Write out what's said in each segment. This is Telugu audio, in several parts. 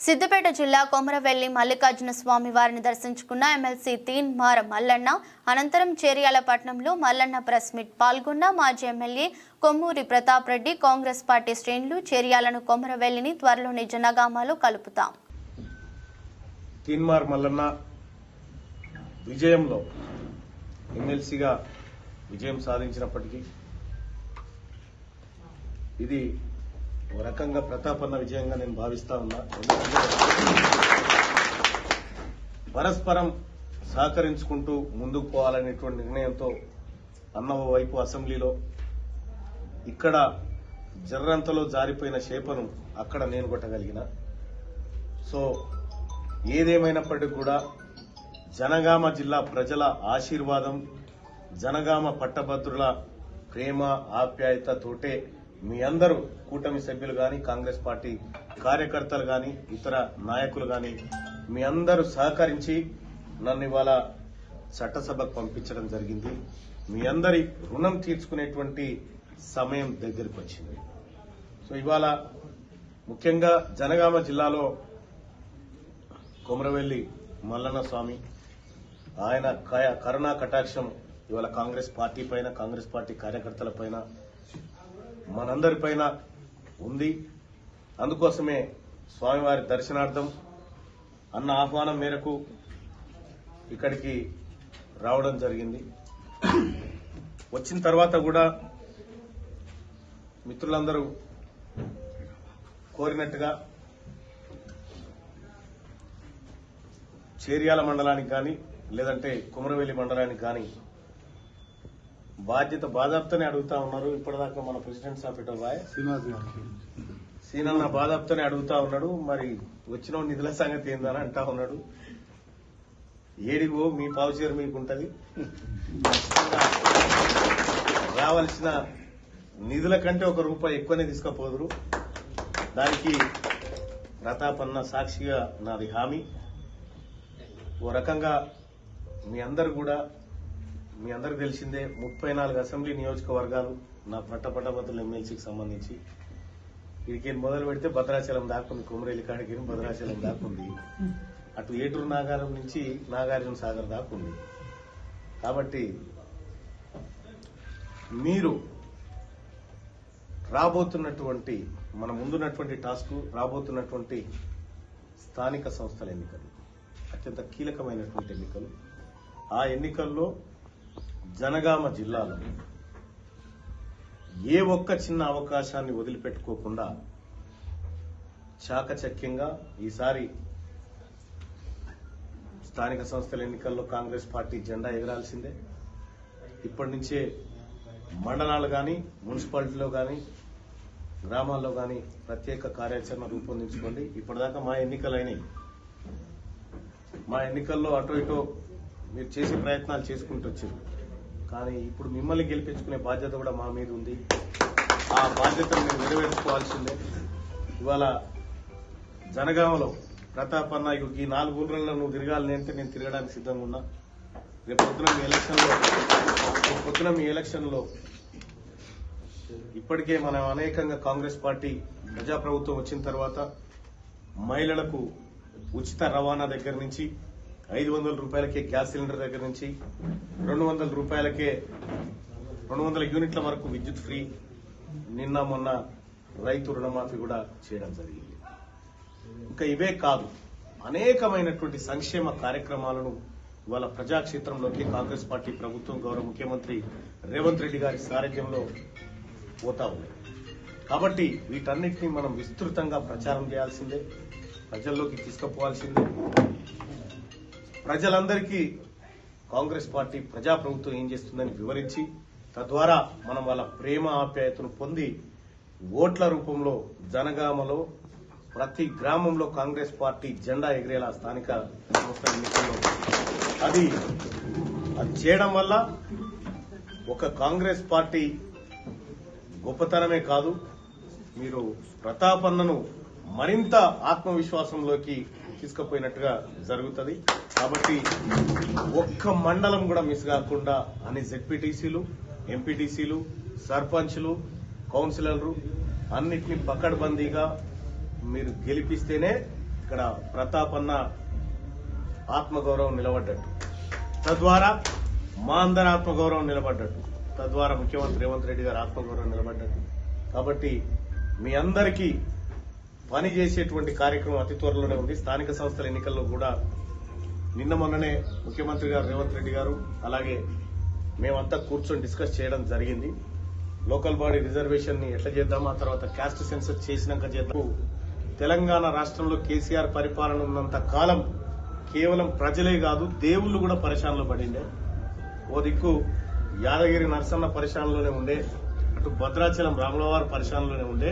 సిద్దిపేట జిల్లా కొమరవెల్లి మల్లికార్జున స్వామి వారిని దర్శించుకున్న ఎమ్మెల్సీ తీన్ మార మల్లన్న అనంతరం చేర్యాలపట్నంలో మల్లన్న ప్రెస్ మీట్ పాల్గొన్న మాజీ ఎమ్మెల్యే కొమ్మూరి ప్రతాప్ రెడ్డి కాంగ్రెస్ పార్టీ శ్రేణులు చేర్యాలను కొమరవెల్లిని త్వరలోని జనగామాలో కలుపుతాం. తీన్మార్ మల్లన్న విజయంలో ఎమ్మెల్సీగా విజయం సాధించినప్పటికీ ఇది ఒక రకంగా ప్రతాపన్న విజయంగా నేను భావిస్తా ఉన్నా. పరస్పరం సహకరించుకుంటూ ముందుకు పోవాలనేటువంటి నిర్ణయంతో అన్న వైపు అసెంబ్లీలో ఇక్కడ జర్రంతలో జారిపోయిన షేపను అక్కడ నేను కొట్టగలిగిన. సో ఏదేమైనప్పటికీ కూడా జనగామ జిల్లా ప్రజల ఆశీర్వాదం జనగామ పట్టభద్రుల ప్రేమ ఆప్యాయతతోటే మీ అందరూ కూటమి సభ్యులు గాని కాంగ్రెస్ పార్టీ కార్యకర్తలు గాని ఇతర నాయకులు గాని మీ అందరూ సహకరించి నన్ను ఇవాళ చట్టసభకు పంపించడం జరిగింది. మీ అందరి రుణం తీర్చుకునేటువంటి సమయం దగ్గరికి వచ్చింది. సో ఇవాళ ముఖ్యంగా జనగామ జిల్లాలో కొమరవెల్లి మల్లన్న స్వామి ఆయన కరుణా కటాక్షం ఇవాళ కాంగ్రెస్ పార్టీ పైన కాంగ్రెస్ పార్టీ కార్యకర్తల పైన మనందరి పైన ఉంది. అందుకోసమే స్వామివారి దర్శనార్థం అన్న ఆహ్వానం మేరకు ఇక్కడికి రావడం జరిగింది. వచ్చిన తర్వాత కూడా మిత్రులందరూ కోరినట్టుగా చేర్యాల మండలానికి కానీ లేదంటే కుమరవెల్లి మండలానికి కానీ బాధ్యత బాధాప్తనే అడుగుతా ఉన్నారు. ఇప్పటిదాకా మన ప్రెసిడెంట్ సాపిట బాయ్. సీనన్న బాధాప్తనే అడుగుతా ఉన్నాడు. మరి వచ్చిన నిధుల సంగతి ఏందని అంటా ఉన్నాడు. ఏడిగో మీ పావుచేరు మీకు ఉంటది రావాల్సిన నిధుల కంటే ఒక రూపాయి ఎక్కువనే తీసుకుపోదురు. దానికి ప్రతాపన్న సాక్షిగా నాది హామీ. ఓ రకంగా మీ అందరు కూడా మీ అందరికి తెలిసిందే ముప్పై నాలుగు అసెంబ్లీ నియోజకవర్గాలు నా పట్టపట్టభద్రుల ఎమ్మెల్సీకి సంబంధించి. ఇక్కడికి మొదలు పెడితే భద్రాచలం దాకుంది కుమరేలి కాడికి భద్రాచలం దాకుంది అటు ఏటూరు నాగారం నుంచి నాగార్జున సాగర్ దాకుంది కాబట్టి మీరు రాబోతున్నటువంటి మన ముందున్నటువంటి టాస్క్ రాబోతున్నటువంటి స్థానిక సంస్థల ఎన్నికలు అత్యంత కీలకమైనటువంటి ఎన్నికలు. ఆ ఎన్నికల్లో జనగామ జిల్లాలో ఏ ఒక్క చిన్న అవకాశాన్ని వదిలిపెట్టుకోకుండా చాకచక్యంగా ఈసారి స్థానిక సంస్థల ఎన్నికల్లో కాంగ్రెస్ పార్టీ జెండా ఎగరాల్సిందే. ఇప్పటి నుంచే మండలాలు కానీ మున్సిపాలిటీలో కానీ గ్రామాల్లో కానీ ప్రత్యేక కార్యాచరణ రూపొందించుకోండి. ఇప్పటిదాకా మా ఎన్నికలైనవి మా ఎన్నికల్లో అటో ఇటో మీరు చేసే ప్రయత్నాలు చేసుకుంటూ వచ్చారు. కానీ ఇప్పుడు మిమ్మల్ని గెలిపించుకునే బాధ్యత కూడా మా మీద ఉంది. ఆ బాధ్యతను మేము నెరవేర్చుకోవాల్సిందే. ఇవాళ జనగామలో ప్రతాప్ అన్న ఈ నాలుగు ఊళ్ళలో నువ్వు తిరగాలని అంటే నేను తిరగడానికి సిద్ధంగా ఉన్నా. రేపు పొద్దున మీ ఎలక్షన్లో రేపు పొద్దున మీ ఎలక్షన్లో ఇప్పటికే మనం అనేకంగా కాంగ్రెస్ పార్టీ ప్రజాప్రభుత్వం వచ్చిన తర్వాత మహిళలకు ఉచిత రవాణా దగ్గర నుంచి ఐదు వందల రూపాయలకే గ్యాస్ సిలిండర్ దగ్గర నుంచి రెండు వందల రూపాయలకే రెండు వందల యూనిట్ల వరకు విద్యుత్ ఫ్రీ. నిన్న మొన్న రైతు రుణమాఫీ కూడా చేయడం జరిగింది. ఇంకా ఇవే కాదు అనేకమైనటువంటి సంక్షేమ కార్యక్రమాలను ఇవాళ ప్రజాక్షేత్రంలోకి కాంగ్రెస్ పార్టీ ప్రభుత్వం గౌరవ ముఖ్యమంత్రి రేవంత్ రెడ్డి గారి సారథ్యంలో పోతా ఉంది. కాబట్టి వీటన్నిటిని మనం విస్తృతంగా ప్రచారం చేయాల్సిందే ప్రజల్లోకి తీసుకుపోవాల్సిందే. ప్రజలందరికీ కాంగ్రెస్ పార్టీ ప్రజాప్రభుత్వం ఏం చేస్తుందని వివరించి తద్వారా మనం వాళ్ళ ప్రేమ ఆప్యాయతను పొంది ఓట్ల రూపంలో జనగామలో ప్రతి గ్రామంలో కాంగ్రెస్ పార్టీ జెండా ఎగిరేలా స్థానిక సంస్థల అది అది చేయడం వల్ల ఒక కాంగ్రెస్ పార్టీ గొప్పతనమే కాదు మీరు ప్రతాపన్నను మరింత ఆత్మవిశ్వాసంలోకి తీసుకుపోయినట్టుగా జరుగుతుంది. కాబట్టి ఒక్క మండలం కూడా మిస్ కాకుండా అన్ని జెడ్పీటీసీలు ఎంపీటీసీలు సర్పంచ్లు కౌన్సిలర్లు అన్నిటినీ పకడ్బందీగా మీరు గెలిపిస్తేనే ఇక్కడ ప్రతాపన్న ఆత్మగౌరవం నిలబడ్డట్టు. తద్వారా మా అందరి ఆత్మగౌరవం నిలబడ్డట్టు. తద్వారా ముఖ్యమంత్రి రేవంత్ రెడ్డి గారి ఆత్మగౌరవం నిలబడ్డట్టు. కాబట్టి మీ అందరికీ పని చేసేటువంటి కార్యక్రమం అతి త్వరలోనే ఉంది. స్థానిక సంస్థల ఎన్నికల్లో కూడా నిన్న మొన్ననే ముఖ్యమంత్రి గారు రేవంత్ రెడ్డి గారు అలాగే మేమంతా కూర్చొని డిస్కస్ చేయడం జరిగింది. లోకల్ బాడీ రిజర్వేషన్ని ఎట్లా చేద్దాం ఆ తర్వాత క్యాస్ట్ సెన్సస్ చేసినాక చేద్దాం. తెలంగాణ రాష్ట్రంలో కేసీఆర్ పరిపాలన ఉన్నంత కాలం కేవలం ప్రజలే కాదు దేవుళ్ళు కూడా పరిశానలో పడిండే. ఓ దిక్కు యాదగిరి నరసన్న పరిశానలోనే ఉండే. అటు భద్రాచలం రాములవారి పరిశానలోనే ఉండే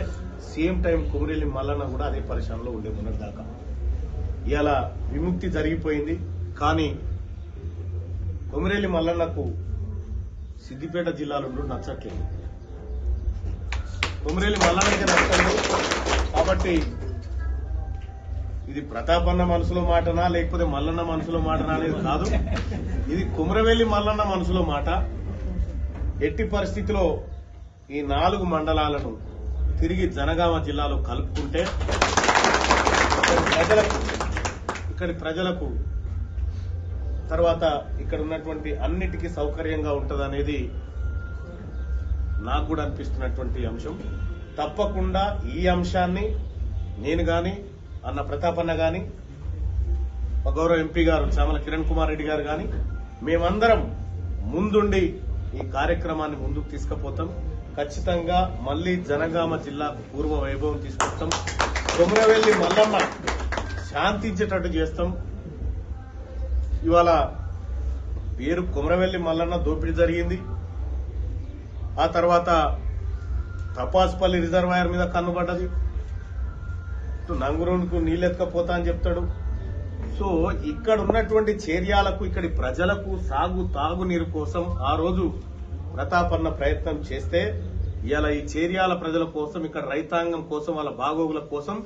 సేమ్ టైం కొమరెల్లి మల్లన్న కూడా అదే పరిశానలో ఉండే మొన్నటి దాకా ఇలా విముక్తి జరిగిపోయింది కానీ కొమరెల్లి మల్లన్నకు సిద్దిపేట జిల్లాలో నచ్చట్లేదు. కొమరేలి మల్లన్నకి నచ్చలేదు కాబట్టి ఇది ప్రతాపన్న మనసులో మాటనా లేకపోతే మల్లన్న మనసులో మాటనా అనేది కాదు. ఇది కుమరవేలి మల్లన్న మనసులో మాట. ఎట్టి పరిస్థితిలో ఈ నాలుగు మండలాలను తిరిగి జనగామ జిల్లాలో కలుపుకుంటే ప్రజలకు ఇక్కడి ప్రజలకు తర్వాత ఇక్కడ ఉన్నటువంటి అన్నిటికీ సౌకర్యంగా ఉంటుందనేది నాకు కూడా అనిపిస్తున్నటువంటి అంశం. తప్పకుండా ఈ అంశాన్ని నేను గాని అన్న ప్రతాపన్న గాని గౌరవ ఎంపీ గారు శ్యామల కిరణ్ కుమార్ రెడ్డి గారు గాని మేమందరం ముందుండి ఈ కార్యక్రమాన్ని ముందుకు తీసుకుపోతాం. ఖచ్చితంగా మళ్ళీ జనగామ జిల్లాకు పూర్వ వైభవం తీసుకొస్తాం. కొమరవెల్లి మల్లమ్మ శాంతించేటట్టు చేస్తాం. ఇవాళ పేరు కొమరవెల్లి మల్లన్న దోపిడీ జరిగింది. ఆ తర్వాత తపాస్పల్లి రిజర్వాయర్ మీద కన్నుపడ్డది ఇటు నంగురునికి నీళ్ళు అని చెప్తాడు. సో ఇక్కడ ఉన్నటువంటి చర్యాలకు ఇక్కడి ప్రజలకు సాగు తాగునీరు కోసం ఆ రోజు ప్రతాపన్న ప్రయత్నం చేస్తే ఇలా ఈ చేర్యాల ప్రజల కోసం ఇక్కడ రైతాంగం కోసం వాళ్ళ బాగోగుల కోసం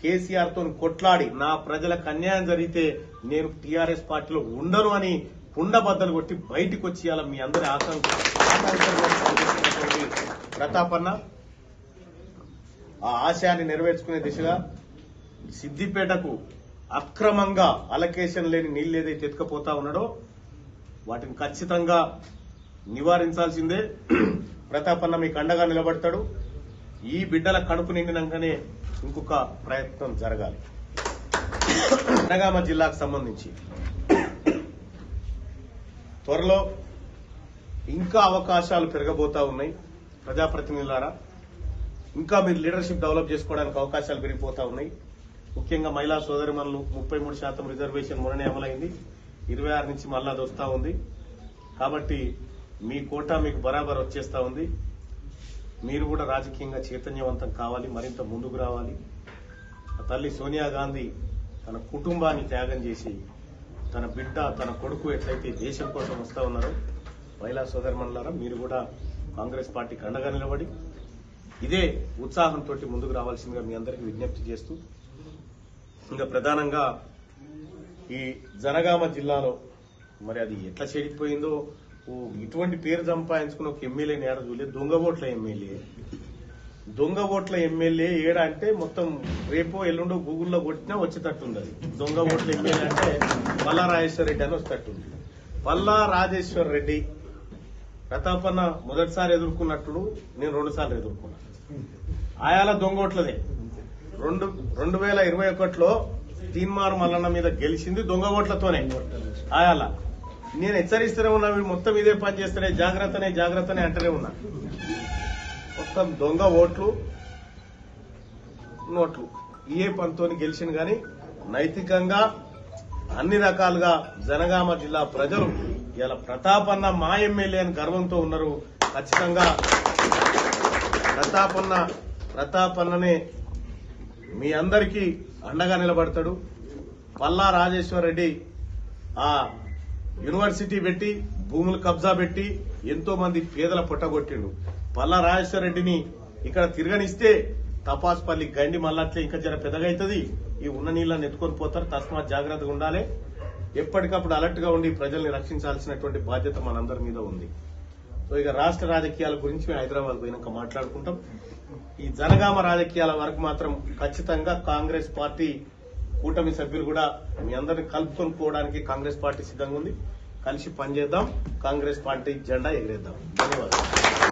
కేసీఆర్తో కొట్లాడి నా ప్రజలకు అన్యాయం జరిగితే నేను టీఆర్ఎస్ పార్టీలో ఉండను అని కుండబద్దలు కొట్టి బయటికి వచ్చి ఇవాళ మీ అందరి ఆకాంక్ష. ప్రతాపన్న ఆ ఆశయాన్ని నెరవేర్చుకునే దిశగా సిద్దిపేటకు అక్రమంగా అలకేషన్ లేని నీళ్ళు ఏదైతే ఎత్తుకపోతా ఉన్నాడో వాటిని ఖచ్చితంగా నివారించాల్సిందే. ప్రతాపన్న మీకు అండగా నిలబడతాడు. ఈ బిడ్డల కడుపు నిండినాకనే ఇంకొక ప్రయత్నం జరగాలి. జనగామ జిల్లాకు సంబంధించి. త్వరలో ఇంకా అవకాశాలు పెరగబోతా ఉన్నాయి. ప్రజాప్రతినిధులారా ఇంకా మీరు లీడర్షిప్ డెవలప్ చేసుకోవడానికి అవకాశాలు పెరిగిపోతా ఉన్నాయి. ముఖ్యంగా మహిళా సోదరిమణులు ముప్పై మూడు శాతం రిజర్వేషన్ మొన్ననే అమలైంది. ఇరవై ఆరు నుంచి మళ్ళా అది వస్తా ఉంది. కాబట్టి మీ కోటా మీకు బరాబర్ వచ్చేస్తా ఉంది. మీరు కూడా రాజకీయంగా చైతన్యవంతం కావాలి మరింత ముందుకు రావాలి. ఆ తల్లి సోనియా గాంధీ తన కుటుంబాన్ని త్యాగం చేసి తన బిడ్డ తన కొడుకు ఎట్లయితే దేశం కోసం వస్తూ ఉన్నారో మహిళా సోదరమణులారా మీరు కూడా కాంగ్రెస్ పార్టీకి అండగా నిలబడి ఇదే ఉత్సాహంతో ముందుకు రావాల్సిందిగా మీ అందరికీ విజ్ఞప్తి చేస్తూ ఇంకా ప్రధానంగా ఈ జనగామ జిల్లాలో మరి అది ఎట్లా చెడిపోయిందో ఇటువంటి పేరు సంపాదించుకున్న ఒక ఎమ్మెల్యేని ఏడ చూడలేదు? దొంగ ఓట్ల ఎమ్మెల్యే. దొంగ ఓట్ల ఎమ్మెల్యే ఏడ అంటే మొత్తం రేపో ఎల్లుండో గూగుల్లో కొట్టినా వచ్చేటట్టుంది అది దొంగ ఓట్ల ఎమ్మెల్యే అంటే పల్లా రాజేశ్వర రెడ్డి అని వచ్చేటట్టుంది పల్లా రాజేశ్వర రెడ్డి ప్రతాపన్న మొదటిసారి ఎదుర్కొన్నట్టు నేను రెండు సార్లు ఎదుర్కొన్నా. ఆయాల దొంగ ఓట్లదే. రెండు రెండు వేల ఇరవై ఒకటిలో తీన్మార్ మల్లన్న మీద గెలిచింది దొంగ ఓట్లతోనే. ఆయాల. నేను హెచ్చరిస్తూనే ఉన్నా వీడు మొత్తం ఇదే పని చేస్తేనే జాగ్రత్తనే జాగ్రత్తనే అంటూనే ఉన్నా. మొత్తం దొంగ ఓట్లు నోట్లు. ఏ పనితోని గెలిచింది కానీ నైతికంగా అన్ని రకాలుగా జనగామ జిల్లా ప్రజలు ఇలా ప్రతాపన్న మా ఎమ్మెల్యే అని గర్వంతో ఉన్నారు. ఖచ్చితంగా ప్రతాపన్న ప్రతాపన్ననే మీ అందరికీ అండగా నిలబడతాడు. పల్లా రాజేశ్వర రెడ్డి ఆ యూనివర్సిటీ పెట్టి భూములు కబ్జా పెట్టి ఎంతో మంది పేదల పుట్టగొట్టిండు పల్లా రాజేశ్వర రెడ్డిని ఇక్కడ తిరగనిస్తే తపాస్పల్లి గండి మళ్ళట్లే ఇంకా జర పెద్దగైతది. ఈ ఉన్న నీళ్ళని ఎత్తుకొని పోతారు. తస్మాత్ జాగ్రత్తగా ఉండాలి. ఎప్పటికప్పుడు అలర్ట్గా ఉండి ప్రజల్ని రక్షించాల్సినటువంటి బాధ్యత మనందరి మీద ఉంది. సో ఇక రాష్ట్ర రాజకీయాల గురించి మేము హైదరాబాద్ పోయినాక మాట్లాడుకుంటాం. ఈ జనగామ రాజకీయాల వరకు మాత్రం ఖచ్చితంగా కాంగ్రెస్ పార్టీ కూటమి సభ్యులు కూడా మీ అందరిని కలుపుకొని పోవడానికి కాంగ్రెస్ పార్టీ సిద్ధంగా ఉంది. కలిసి పనిచేద్దాం. కాంగ్రెస్ పార్టీ జెండా ఎగిరేద్దాం. ధన్యవాదాలు.